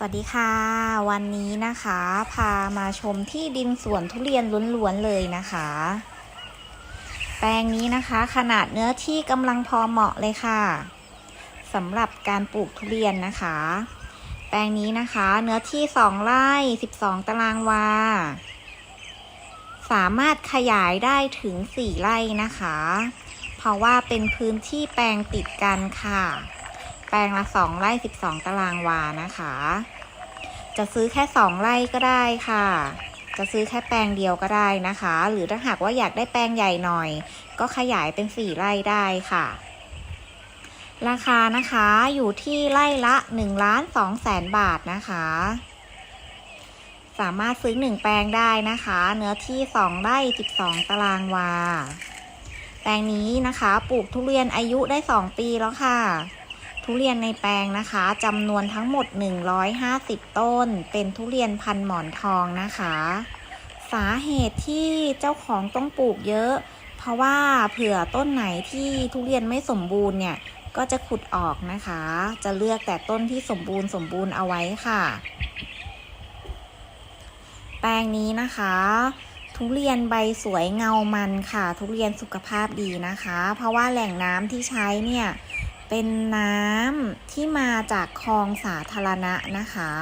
สวัสดีค่ะ วันนี้นะคะ พามาชมที่ดินสวนทุเรียนล้วนๆเลยนะคะ แปลงนี้นะคะ ขนาดเนื้อที่กำลังพอเหมาะเลยค่ะสำหรับการปลูกทุเรียนนะคะ แปลงนี้นะคะ เนื้อที่2ไร่12ตารางวา สามารถขยายได้ถึง4ไร่นะคะ เพราะว่าเป็นพื้นที่แปลงติดกันค่ะ แปลงละ2ไร่12ตารางวานะคะ จะซื้อแค่2ไร่ก็ได้ค่ะ จะซื้อแค่แปลงเดียวก็ได้นะคะ หรือถ้าหากว่าอยากได้แปลงใหญ่หน่อย ก็ขยายเป็น4ไร่ได้ค่ะ ราคานะคะอยู่ที่ไร่ละ1ล้าน2แสนบาทนะคะ สามารถซื้อ1แปลงได้นะคะ เนื้อที่2ไร่12ตารางวาแปลงนี้นะคะ ปลูกทุเรียนอายุได้ 2 ปีแล้วค่ะ ทุเรียนในแปลงนะคะจำนวนทั้งหมด 150 ต้น เป็นทุเรียนพันหมอนทองนะคะ สาเหตุที่เจ้าของต้องปลูกเยอะ เพราะว่าเผื่อต้นไหนที่ทุเรียนไม่สมบูรณ์เนี่ย ก็จะขุดออกนะคะ จะเลือกแต่ต้นที่สมบูรณ์สมบูรณ์เอาไว้ค่ะ แปลงนี้นะคะทุเรียนใบสวยเงามันค่ะ ทุเรียนสุขภาพดีนะคะ เพราะว่าแหล่งน้ำที่ใช้เนี่ย เป็นน้ำที่มาจากคลองสาธารณะนะคะ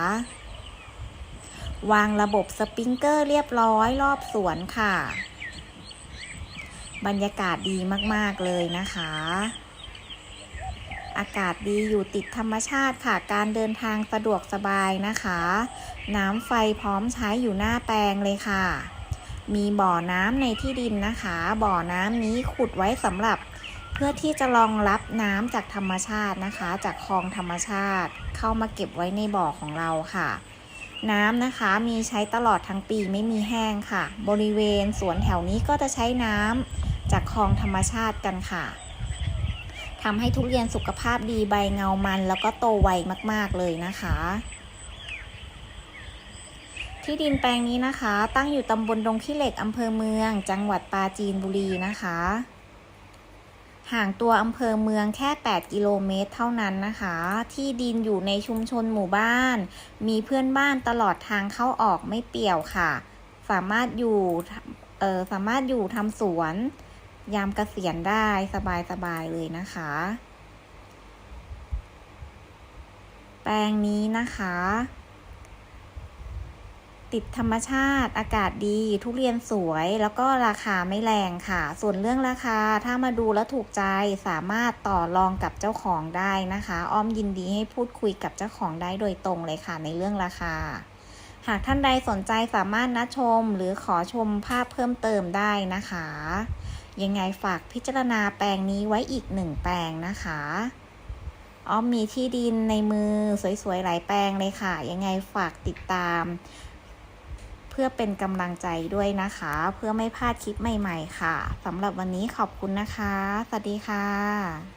วางระบบสปริงเกอร์เรียบร้อยรอบสวนค่ะ บรรยากาศดีมาก ๆ เลยนะคะ อากาศดีอยู่ติดธรรมชาติค่ะ การเดินทางสะดวกสบายนะคะ น้ำไฟพร้อมใช้อยู่หน้าแปลงเลยค่ะ มีบ่อน้ำในที่ดินนะคะ บ่อน้ำนี้ขุดไว้สำหรับ เพื่อที่จะรองรับน้ำจากธรรมชาตินะคะ จากคลองธรรมชาติ เข้ามาเก็บไว้ในบ่อของเราค่ะ น้ำนะคะมีใช้ตลอดทั้งปีไม่มีแห้งค่ะ บริเวณสวนแถวนี้ก็จะใช้น้ำจากคลองธรรมชาติกันค่ะทำให้ทุเรียนสุขภาพดีใบเงามัน แล้วก็โตไวมากๆเลยนะคะ ที่ดินแปลงนี้นะคะ ตั้งอยู่ตำบลดงขี้เหล็กอำเภอเมือง จังหวัดปราจีนบุรีนะคะ ห่างตัวอำเภอเมืองแค่ 8 กิโลเมตรเท่านั้นนะคะ ที่ดินอยู่ในชุมชนหมู่บ้าน มีเพื่อนบ้านตลอดทางเข้าออกไม่เปี่ยวค่ะ สามารถอยู่เออสามารถอยู่ทำสวน ยามเกษียณได้สบายๆเลยนะคะ แปลงนี้นะคะ ติดธรรมชาติ อากาศดี ทุเรียนสวย แล้วก็ราคาไม่แรงค่ะ ส่วนเรื่องราคาถ้ามาดูแล้วถูกใจสามารถต่อรองกับเจ้าของได้นะคะ อ้อมยินดีให้พูดคุยกับเจ้าของได้โดยตรงเลยค่ะในเรื่องราคา หากท่านใดสนใจสามารถนัดชม หรือขอชมภาพเพิ่มเติมได้นะคะ ยังไงฝากพิจารณาแปลงนี้ไว้อีกหนึ่งแปลงนะคะอ้อมมีที่ดินในมือสวยๆ หลายแปลงเลยค่ะ ยังไงฝากติดตาม พื่อเป็นกำลังใจด้วยนะคะ เพื่อไม่พลาดคลิปใหม่ ๆ ค่ะสำหรับวันนี้ขอบคุณนะคะ สวัสดีค่ะ